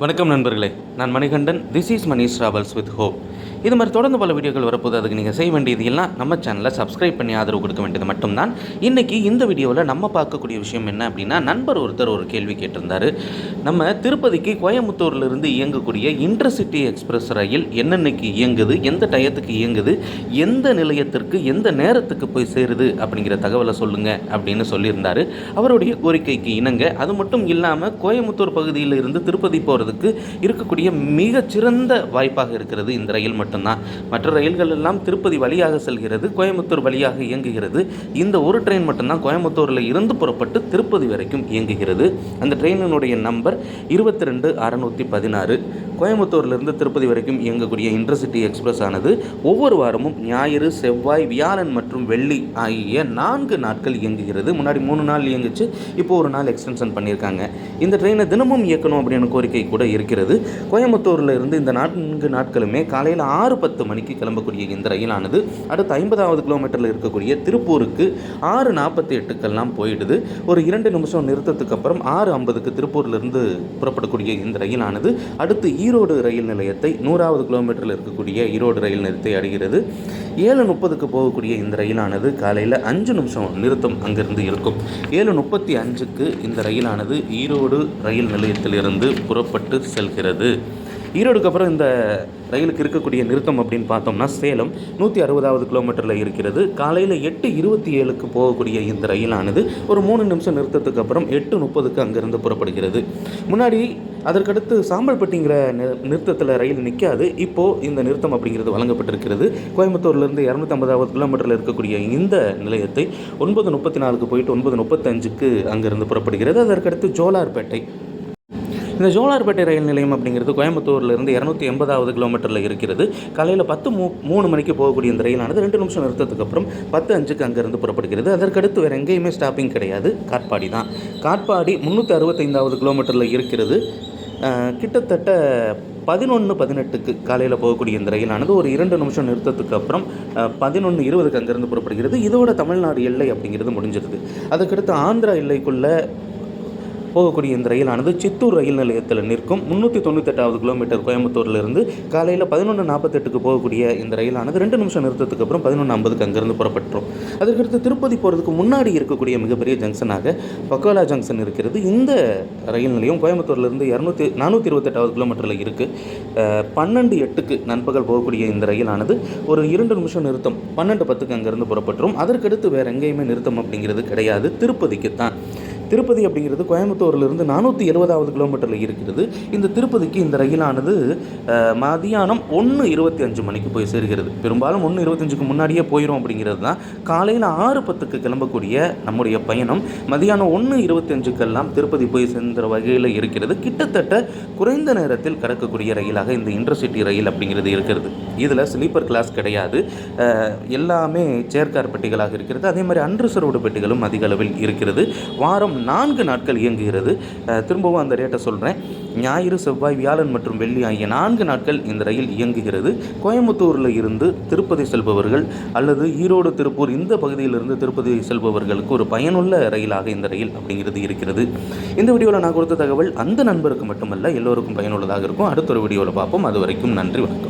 வணக்கம் நண்பர்களே. நான் Manikandan. This is Manish travels with hope இது மாதிரி தொடர்ந்து பல வீடியோக்கள் வரப்போது அதுக்கு நீங்கள் செய்ய வேண்டியது எல்லாம் நம்ம சேனலை சப்ஸ்கிரைப் பண்ணி ஆதரவு கொடுக்க வேண்டியது மட்டும்தான். இன்றைக்கி இந்த வீடியோவில் நம்ம பார்க்கக்கூடிய விஷயம் என்ன அப்படின்னா நண்பர் ஒருத்தர் ஒரு கேள்வி கேட்டிருந்தார். நம்ம திருப்பதிக்கு கோயம்புத்தூர்லேருந்து இயங்கக்கூடிய இன்டர்சிட்டி எக்ஸ்பிரஸ் ரயில் என்னென்னைக்கு இயங்குது எந்த டயத்துக்கு இயங்குது எந்த நிலையத்திற்கு எந்த நேரத்துக்கு போய் சேருது அப்படிங்கிற தகவலை சொல்லுங்கள் அப்படின்னு சொல்லியிருந்தார். அவருடைய கோரிக்கைக்கு இணங்க அது மட்டும் இல்லாமல் கோயம்புத்தூர் பகுதியில் இருந்து திருப்பதி போகிறதுக்கு இருக்கக்கூடிய மிகச்சிறந்த வாய்ப்பாக இருக்கிறது. இந்த ரயில் மட்டும்தான். மற்ற ரயில்கள் எல்லாம் திருப்பதி வழியாக செல்கிறது கோயம்புத்தூர் வழியாக இயங்குகிறது. இந்த ஒரு ட்ரெயின் மட்டும்தான் கோயம்புத்தூரில் இருந்து புறப்பட்டு திருப்பதி வரைக்கும் இயங்குகிறது. அந்த ட்ரெயினினுடைய நம்பர் இருபத்தி ரெண்டு அறநூற்றி பதினாறு. கோயம்புத்தூர்லேருந்து திருப்பதி வரைக்கும் இயங்கக்கூடிய இன்டர்சிட்டி எக்ஸ்பிரஸ் ஆனது ஒவ்வொரு வாரமும் ஞாயிறு செவ்வாய் வியாழன் மற்றும் வெள்ளி ஆகிய நான்கு நாட்கள் இயங்குகிறது. முன்னாடி மூணு நாள் இயங்குச்சு இப்போ ஒரு நாள் எக்ஸ்டென்ஷன் பண்ணியிருக்காங்க. இந்த ட்ரெயினை தினமும் இயக்கணும் அப்படின்னு கோரிக்கை கூட இருக்கிறது. கோயம்புத்தூரில் இருந்து இந்த நான்கு நாட்களுமே காலையில் ஆறு பத்து மணிக்கு கிளம்பக்கூடிய இந்த ரயிலானது அடுத்த ஐம்பதாவது கிலோமீட்டரில் இருக்கக்கூடிய திருப்பூருக்கு ஆறு நாற்பத்தி எட்டுக்கெல்லாம் போயிடுது. ஒரு இரண்டு நிமிஷம் நிறுத்தத்துக்கு அப்புறம் ஆறு ஐம்பதுக்கு திருப்பூர்லேருந்து புறப்படக்கூடிய இந்த ரயிலானது அடுத்து ஈரோடு ரயில் நிலையத்தை நூறாவது கிலோமீட்டரில் இருக்கக்கூடிய ஈரோடு ரயில் நிலையத்தை அடைகிறது. ஏழு முப்பதுக்கு போகக்கூடிய இந்த ரயிலானது காலையில் அஞ்சு நிமிஷம் நிறுத்தம் அங்கிருந்து இருக்கும். ஏழு முப்பத்தி அஞ்சுக்கு இந்த ரயிலானது ஈரோடு ரயில் நிலையத்திலிருந்து புறப்பட்டு செல்கிறது. ஈரோடுக்கு அப்புறம் இந்த ரயிலுக்கு இருக்கக்கூடிய நிறுத்தம் அப்படின்னு பார்த்தோம்னா சேலம் நூற்றி அறுபதாவது கிலோமீட்டரில் இருக்கிறது. காலையில் எட்டு இருபத்தி ஏழுக்கு போகக்கூடிய இந்த ரயிலானது ஒரு மூணு நிமிஷம் நிறுத்தத்துக்கு அப்புறம் எட்டு முப்பதுக்கு அங்கேருந்து புறப்படுகிறது. முன்னாடி அதற்கடுத்து சாம்பல்பட்டிங்கிற நிறுத்தத்தில் ரயில் நிற்காது இப்போது இந்த நிறுத்தம் அப்படிங்கிறது வழங்கப்பட்டிருக்கிறது. கோயம்புத்தூர்லேருந்து இரநூத்தம்பதாவது கிலோமீட்டரில் இருக்கக்கூடிய இந்த நிலையத்தை ஒன்பது முப்பத்தி நாலுக்கு போயிட்டு ஒன்பது முப்பத்தஞ்சுக்கு அங்கேருந்து புறப்படுகிறது. அதற்கடுத்து ஜோலார்பேட்டை. இந்த ஜோலார்பேட்டை ரயில் நிலையம் அப்படிங்கிறது கோயம்புத்தூர்லேருந்து இரநூத்தி எண்பதாவது கிலோமீட்டரில் இருக்கிறது. காலையில் பத்து மூ மூணு மணிக்கு போகக்கூடிய இந்த ரயிலானது ரெண்டு நிமிஷம் நிறுத்தத்துக்கு அப்புறம் பத்து அஞ்சுக்கு அங்கேருந்து புறப்படுகிறது. அதற்கடுத்து வேறு எங்கேயுமே ஸ்டாப்பிங் கிடையாது. காட்பாடி தான். காட்பாடி முந்நூற்றி அறுபத்தைந்தாவது கிலோமீட்டரில் இருக்கிறது. கிட்டத்தட்ட பதினொன்று பதினெட்டுக்கு காலையில் போகக்கூடிய இந்த ரயிலானது ஒரு இரண்டு நிமிஷம் நிறுத்தத்துக்கு அப்புறம் பதினொன்று இருபதுக்கு அங்கேருந்து புறப்படுகிறது. இதோட தமிழ்நாடு எல்லை அப்படிங்கிறது முடிஞ்சிருது அதுக்கடுத்து ஆந்திரா எல்லைக்குள்ளே போகக்கூடிய இந்த ரயிலானது சித்தூர் ரயில் நிலையத்தில் நிற்கும். முந்நூற்றி தொண்ணூத்தெட்டாவது கிலோமீட்டர் கோயம்புத்தூர்லேருந்து காலையில் பதினொன்று நாற்பத்தெட்டுக்கு போகக்கூடிய இந்த ரயிலானது ரெண்டு நிமிஷம் நிறுத்தத்துக்கு அப்புறம் பதினொன்று ஐம்பதுக்கு அங்கேருந்து புறப்பட்டுரும். அதற்கடுத்து திருப்பதி போகிறதுக்கு முன்னாடி இருக்கக்கூடிய மிகப்பெரிய ஜங்ஷனாக பக்கோலா ஜங்ஷன் இருக்கிறது. இந்த ரயில் நிலையம் கோயம்புத்தூர்லேருந்து இரநூத்தி நானூற்றி இருபத்தெட்டாவது கிலோமீட்டரில் இருக்குது பன்னெண்டு எட்டுக்கு நண்பகல் போகக்கூடிய இந்த ரயிலானது ஒரு இரண்டு நிமிஷம் நிறுத்தம். பன்னெண்டு பத்துக்கு அங்கேருந்து புறப்பட்டுரும். அதற்கடுத்து வேறு எங்கேயுமே நிறுத்தம் அப்படிங்கிறது கிடையாது. திருப்பதிக்கு தான் திருப்பதி அப்படிங்கிறது கோயம்புத்தூர்லேருந்து நானூற்றி எழுபதாவது கிலோமீட்டரில் இருக்கிறது. இந்த திருப்பதிக்கு இந்த ரயிலானது மதியானம் ஒன்று இருபத்தி அஞ்சு மணிக்கு போய் சேர்கிறது. பெரும்பாலும் ஒன்று இருபத்தஞ்சுக்கு முன்னாடியே போயிடும் அப்படிங்கிறது தான். காலையில் ஆறு பத்துக்கு கிளம்பக்கூடிய நம்முடைய பயணம். மதியானம் ஒன்று இருபத்தஞ்சுக்கெல்லாம் திருப்பதி போய் சேர்ந்த வகையில் இருக்கிறது. கிட்டத்தட்ட குறைந்த நேரத்தில் கடக்கக்கூடிய ரயிலாக இந்த இன்டர்சிட்டி ரயில் அப்படிங்கிறது இருக்கிறது. இதில் ஸ்லீப்பர் கிளாஸ் கிடையாது. எல்லாமே சேர்க்கார் பெட்டிகளாக இருக்கிறது. அதே மாதிரி அன்ரிசர்வ்டு பெட்டிகளும் அதிக அளவில் இருக்கிறது. வாரம் நான்கு நாட்கள் இயங்குகிறது. திரும்பவும் அந்த ரேட்டை சொல்கிறேன் ஞாயிறு செவ்வாய் வியாழன் மற்றும் வெள்ளி ஆகிய நான்கு நாட்கள் இந்த ரயில் இயங்குகிறது. கோயம்புத்தூரில் இருந்து திருப்பதி செல்பவர்கள் அல்லது ஈரோடு திருப்பூர் இந்த பகுதியிலிருந்து திருப்பதி செல்பவர்களுக்கு ஒரு பயனுள்ள ரயிலாக இந்த ரயில் அப்படிங்கிறது இருக்கிறது. இந்த வீடியோவில் நான் கொடுத்த தகவல் அந்த நண்பருக்கு மட்டுமல்ல எல்லோருக்கும் பயனுள்ளதாக இருக்கும். அடுத்த ஒரு வீடியோவில் பார்ப்போம். அது வரைக்கும் நன்றி வணக்கம்.